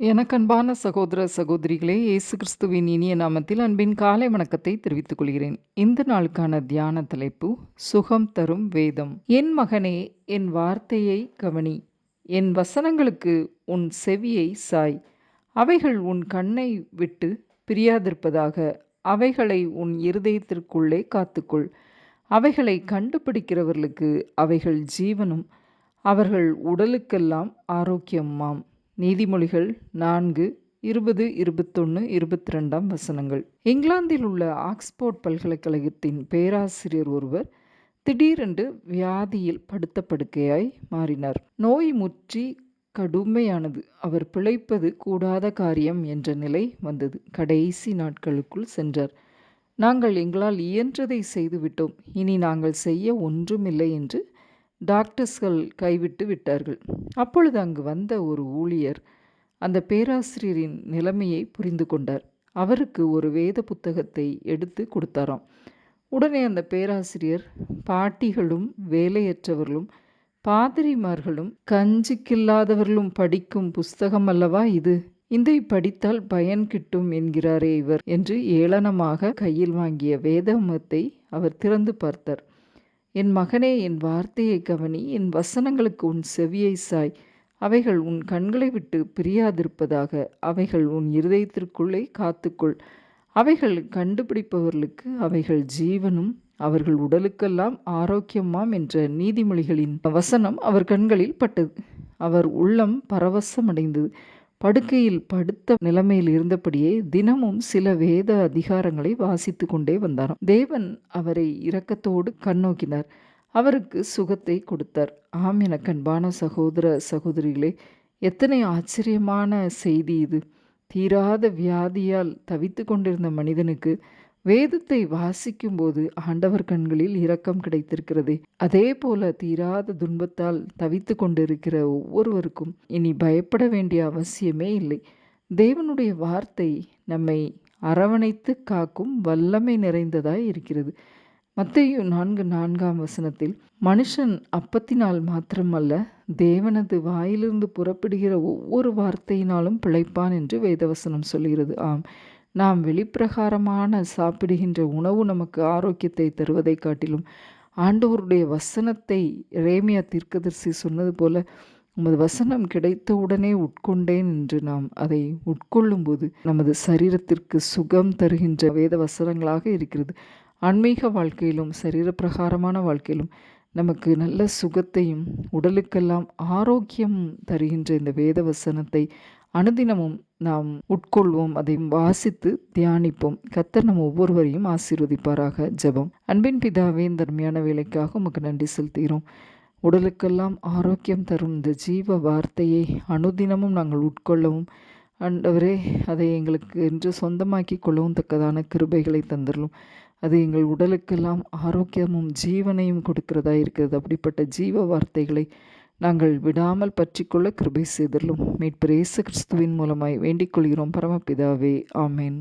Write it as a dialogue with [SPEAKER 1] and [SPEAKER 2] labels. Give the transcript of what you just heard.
[SPEAKER 1] எனக்கன்பான சகோதர சகோதரிகளே இயேசு கிறிஸ்துவின் இனிய நாமத்தில் அன்பின் காலை வணக்கத்தை தெரிவித்துக் கொள்கிறேன். இந்த நாளுக்கான தியான தலைப்பு சுகம் தரும் வேதம். என் மகனே என் வார்த்தையை கவனி. என் வசனங்களுக்கு உன் செவியை சாய். அவைகள் உன் கண்ணை விட்டு பிரியாதிருப்பதாக அவைகளை உன் இருதயத்திற்குள்ளே காத்துக்கொள். அவைகளை கண்டுபிடிக்கிறவர்களுக்கு அவைகள் ஜீவனும் அவர்கள் உடலுக்கெல்லாம் ஆரோக்கியமாம் நீதிமொழிகள் நான்கு இருபது இருபத்தொன்று இருபத்தி ரெண்டாம் வசனங்கள். இங்கிலாந்தில் உள்ள ஆக்ஸ்போர்ட் பல்கலைக்கழகத்தின் பேராசிரியர் ஒருவர் திடீரென்று வியாதியில் படுத்த படுக்கையாய் மாறினார். நோய் முற்றி கடுமையானது. அவர் பிழைப்பது கூடாத காரியம் என்ற நிலை வந்தது. கடைசி நாட்களுக்குள் சென்றார். நாங்கள் எங்களால் இயன்றதை செய்துவிட்டோம். இனி நாங்கள் செய்ய ஒன்றுமில்லை என்று டாக்டர்ஸ்கள் கைவிட்டு விட்டார்கள். அப்பொழுது அங்கு வந்த ஒரு ஊழியர் அந்த பேராசிரியரின் நிலைமையை புரிந்து கொண்டார். அவருக்கு ஒரு வேத புத்தகத்தை எடுத்து கொடுத்தாராம். உடனே அந்த பேராசிரியர் பாட்டிகளும் வேலையற்றவர்களும் பாதிரிமார்களும் கஞ்சிக்கில்லாதவர்களும் படிக்கும் புஸ்தகம் அல்லவா இது? இதை படித்தால் பயன் கிட்டும் என்கிறாரே இவர் என்று ஏளனமாக கையில் வாங்கிய வேதமத்தை அவர் திறந்து பார்த்தார். என் மகனே என் வார்த்தையை கவனி என் வசனங்களுக்கு உன் செவியை சாய். அவைகள் உன் கண்களை விட்டு பிரியாதிருப்பதாக அவைகள் உன் இருதயத்திற்குள்ளே காத்துக்கொள். அவைகள் கண்டுபிடிப்பவர்களுக்கு அவைகள் ஜீவனும் அவர்கள் உடலுக்கெல்லாம் ஆரோக்கியமாம் என்ற நீதிமொழிகளின் வசனம் அவர் கண்களில் பட்டது. அவர் உள்ளம் பரவசமடைந்தது. படுக்கையில் படுத்த நிலைமையில் இருந்தபடியே தினமும் சில வேத அதிகாரங்களை வாசித்து கொண்டே வந்தாராம். தேவன் அவரை இரக்கத்தோடு கண்ணோக்கினார். அவருக்கு சுகத்தை கொடுத்தார். ஆம் என கண்பான சகோதர சகோதரிகளே எத்தனை ஆச்சரியமான செய்தி இது. தீராத வியாதியால் தவித்து கொண்டிருந்த மனிதனுக்கு வேதத்தை வாசிக்கும்போது ஆண்டவர் கண்களில் இரக்கம் கிடைத்திருக்கிறது. அதே போல தீராத துன்பத்தால் தவித்து கொண்டிருக்கிற ஒவ்வொருவருக்கும் இனி பயப்பட வேண்டிய அவசியமே இல்லை. தேவனுடைய வார்த்தை நம்மை அரவணைத்து காக்கும் வல்லமை நிறைந்ததாய் இருக்கிறது. மத்தையு நான்கு நான்காம் வசனத்தில் மனுஷன் அப்பத்தினால் மாத்திரமல்ல தேவனது வாயிலிருந்து புறப்படுகிற ஒவ்வொரு வார்த்தையினாலும் பிழைப்பான் என்று வேதவசனம் சொல்கிறது. ஆம். நாம் வெளிப்பிரகாரமான சாப்பிடுகின்ற உணவு நமக்கு ஆரோக்கியத்தை தருவதை காட்டிலும் ஆண்டவருடைய வசனத்தை ரேமியா தீர்க்கதரிசி சொன்னது போல உமது வசனம் கிடைத்தவுடனே உட்கொண்டேன் என்று நாம் அதை உட்கொள்ளும்போது நமது சரீரத்திற்கு சுகம் தருகின்ற வேத வசனங்களாக இருக்கிறது. ஆன்மீக வாழ்க்கையிலும் சரீர பிரகாரமான வாழ்க்கையிலும் நமக்கு நல்ல சுகத்தையும் உடலுக்கெல்லாம் ஆரோக்கியம் தருகின்ற இந்த வேத வசனத்தை அனுதினமும் நாம் உட்கொள்வோம் அதை வாசித்து தியானிப்போம். கத்தர் நம் ஒவ்வொருவரையும் ஆசீர்வதிப்பாராக. ஜெபம். அன்பின் பிதாவே இந்த தர்மையான வேலைக்காக உமக்கு நன்றி செலுத்துகிறோம். உடலுக்கெல்லாம் ஆரோக்கியம் தரும் இந்த ஜீவ வார்த்தையை அனுதினமும் நாங்கள் உட்கொள்ளவும். அண்டவரே அதை எங்களுக்கு என்று சொந்தமாக்கி கொள்ளவும் தக்கதான கிருபைகளை தந்துடலும் அது எங்கள் உடலுக்கெல்லாம் ஆரோக்கியமும் ஜீவனையும் கொடுக்கிறதா இருக்கிறது. அப்படிப்பட்ட ஜீவ வார்த்தைகளை நாங்கள் விடாமல் பற்றிக்கொள்ள கிருபை செய்தலும் மீட்பு இயேசு கிறிஸ்துவின் மூலமாய் வேண்டிக் கொள்கிறோம். பரமபிதாவே ஆமேன்.